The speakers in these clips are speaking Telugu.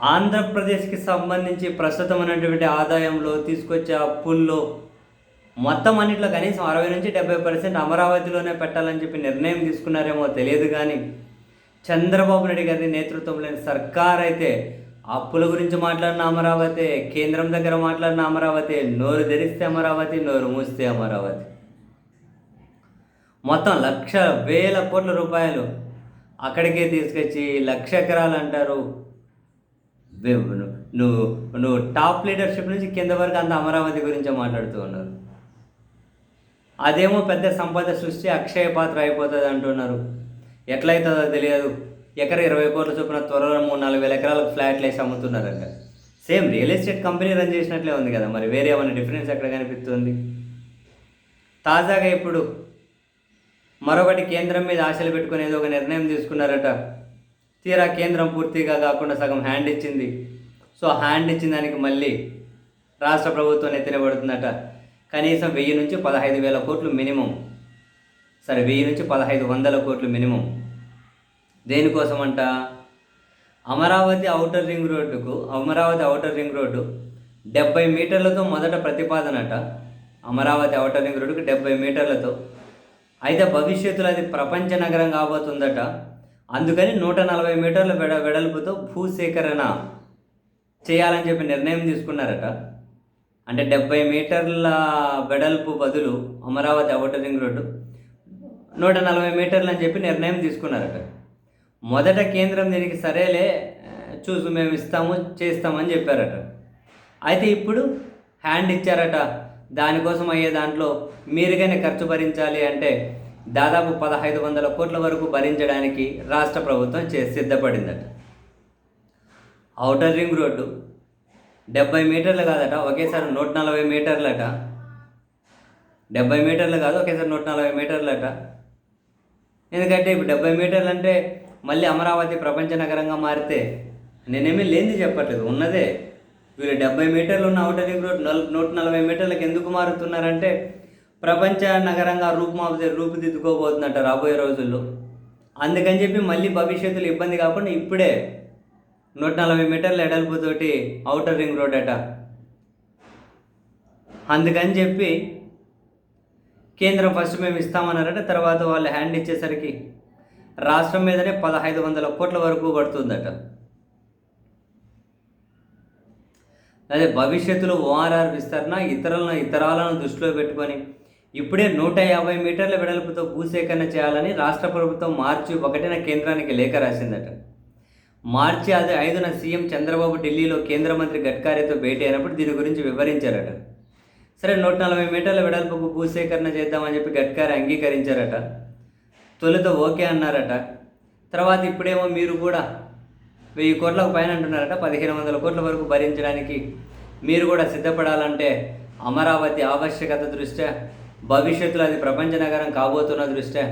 ఆంధ్రప్రదేశ్కి సంబంధించి ప్రస్తుతం ఉన్నటువంటి ఆదాయంలో తీసుకొచ్చే అప్పుల్లో మొత్తం అన్నిట్లో కనీసం అరవై నుంచి డెబ్బై పర్సెంట్ అమరావతిలోనే పెట్టాలని చెప్పి నిర్ణయం తీసుకున్నారేమో తెలియదు కానీ చంద్రబాబు నాయుడు గారి నేతృత్వంలోని సర్కార్ అయితే అప్పుల గురించి మాట్లాడిన అమరావతి కేంద్రం దగ్గర మాట్లాడిన అమరావతి నోరు తెరిస్తే అమరావతి నోరు మూస్తే అమరావతి. మొత్తం లక్ష వేల కోట్ల రూపాయలు అక్కడికే తీసుకొచ్చి లక్ష ఎకరాలు అంటారు. నువ్వు నువ్వు టాప్ లీడర్షిప్ నుంచి కింద వరకు అంత అమరావతి గురించే మాట్లాడుతూ ఉన్నారు. అదేమో పెద్ద సంపద సృష్టి అక్షయ పాత్ర అయిపోతుంది అంటున్నారు. ఎట్లయితుందో తెలియదు. ఎకర ఇరవై కోట్ల చొప్పున త్వరలో మూడు నాలుగు వేల ఎకరాలకు ఫ్లాట్లు వేసి అమ్ముతున్నారంట same real estate company run చేసినట్లే ఉంది కదా మరి వేరే ఏమైనా డిఫరెన్స్ ఎక్కడ కనిపిస్తుంది? తాజాగా ఇప్పుడు మరొకటి కేంద్రం మీద ఆశలు పెట్టుకునేది ఒక నిర్ణయం తీసుకున్నారట. తీరా కేంద్రం పూర్తిగా కాకుండా సగం హ్యాండ్ ఇచ్చింది. సో హ్యాండ్ ఇచ్చిన దానికి మళ్ళీ రాష్ట్ర ప్రభుత్వం ఎత్తినబడుతుందట కనీసం వెయ్యి నుంచి పదహైదు వేల కోట్లు మినిమం. సరే వెయ్యి నుంచి పదహైదు వందల కోట్లు మినిమం. దేనికోసమంట? అమరావతి ఔటర్ రింగ్ రోడ్డుకు అమరావతి ఔటర్ రింగ్ రోడ్డు డెబ్బై మీటర్లతో మొదట ప్రతిపాదనట. అమరావతి ఔటర్ రింగ్ రోడ్డుకు డెబ్బై మీటర్లతో. అయితే భవిష్యత్తులో అది ప్రపంచ నగరం కాబోతుందట. అందుకని నూట నలభై మీటర్ల వెడ వెడల్పుతో భూసేకరణ చేయాలని చెప్పి నిర్ణయం తీసుకున్నారట. అంటే డెబ్బై మీటర్ల వెడల్పు బదులు అమరావతి ఔటర్ రింగ్ రోడ్డు నూట నలభై మీటర్లు అని చెప్పి నిర్ణయం తీసుకున్నారట. మొదట కేంద్రం దీనికి సరేలే చూసి చూసు మేము ఇస్తాము చేస్తామని చెప్పారట. అయితే ఇప్పుడు హ్యాండ్ ఇచ్చారట. దానికోసం అయ్యే దాంట్లో మీరుగానే ఖర్చు భరించాలి అంటే దాదాపు పదహైదు వందల కోట్ల వరకు భరించడానికి రాష్ట్ర ప్రభుత్వం చే సిద్ధపడిందట. ఔటర్ రింగ్ రోడ్డు డెబ్బై మీటర్లు కాదట ఒకేసారి నూట నలభై మీటర్లట. డెబ్బై మీటర్లు కాదు ఒకేసారి నూట నలభై మీటర్లట. ఎందుకంటే ఇప్పుడు డెబ్బై మీటర్లు అంటే మళ్ళీ అమరావతి ప్రపంచ నగరంగా మారితే నేనేమీ లేనిది చెప్పట్లేదు ఉన్నదే. వీళ్ళు డెబ్బై మీటర్లు ఉన్న ఔటర్ రింగ్ రోడ్ నూట నలభై మీటర్లకు ఎందుకు మారుతున్నారంటే ప్రపంచ నగరంగా రూపుమాపు రూపుదిద్దుకోబోతుందట రాబోయే రోజుల్లో. అందుకని చెప్పి మళ్ళీ భవిష్యత్తులో ఇబ్బంది కాకుండా ఇప్పుడే నూట నలభై మీటర్ల ఎడల్పుతోటి అవుటర్ రింగ్ రోడ్ అట. అందుకని చెప్పి కేంద్రం ఫస్ట్ మేము ఇస్తామన్నారట తర్వాత వాళ్ళు హ్యాండ్ ఇచ్చేసరికి రాష్ట్రం మీదనే పదహైదు వందల కోట్ల వరకు పడుతుందట. అదే భవిష్యత్తులో ఓఆర్ఆర్ విస్తరణ ఇతరులను ఇతరాలను దృష్టిలో పెట్టుకొని ఇప్పుడే నూట యాభై మీటర్ల వెడల్పుతో భూసేకరణ చేయాలని రాష్ట్ర ప్రభుత్వం మార్చి ఒకటిన కేంద్రానికి లేఖ రాసిందట. మార్చి అది ఐదున సీఎం చంద్రబాబు ఢిల్లీలో కేంద్ర మంత్రి గడ్కారీతో భేటీ అయినప్పుడు దీని గురించి వివరించారట. సరే నూట నలభై మీటర్ల వెడల్పుకు భూసేకరణ చేద్దామని చెప్పి గడ్కారీ అంగీకరించారట. తొలుత ఓకే అన్నారట. తర్వాత ఇప్పుడేమో మీరు కూడా వెయ్యి కోట్లకు పైన అంటున్నారట. పదిహేను వందల కోట్ల వరకు భరించడానికి మీరు కూడా సిద్ధపడాలంటే అమరావతి ఆవశ్యకత దృష్ట్యా భవిష్యత్తులో అది ప్రపంచ నగరం కాబోతున్న దృష్ట్యా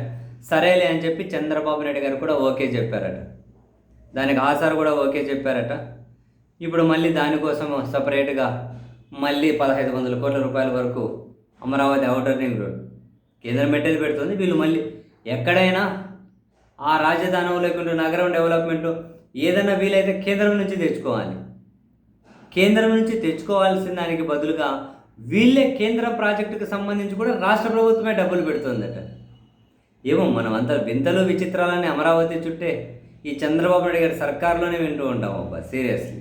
సరేలే అని చెప్పి చంద్రబాబు నాయుడు గారు కూడా ఓకే చెప్పారట. దానికి ఆసార్ కూడా ఓకే చెప్పారట. ఇప్పుడు మళ్ళీ దానికోసం సపరేట్గా మళ్ళీ పదహైదు వందల కోట్ల రూపాయల వరకు అమరావతి అవుటర్ రింగ్ రోడ్ కేంద్రం పెట్టేది పెడుతుంది. వీళ్ళు మళ్ళీ ఎక్కడైనా ఆ రాజధానం లేకుండా నగరం డెవలప్మెంట్ ఏదైనా వీలైతే కేంద్రం నుంచి తెచ్చుకోవాలి. కేంద్రం నుంచి తెచ్చుకోవాల్సిన దానికి బదులుగా వీళ్ళే కేంద్ర ప్రాజెక్టుకు సంబంధించి కూడా రాష్ట్ర ప్రభుత్వమే డబ్బులు పెడుతుందట. ఏమో మనం అంత వింతలు విచిత్రాలని అమరావతి చుట్టే ఈ చంద్రబాబు నాయుడు గారి సర్కార్లోనే వింటూ ఉంటాం అబ్బా సీరియస్లీ.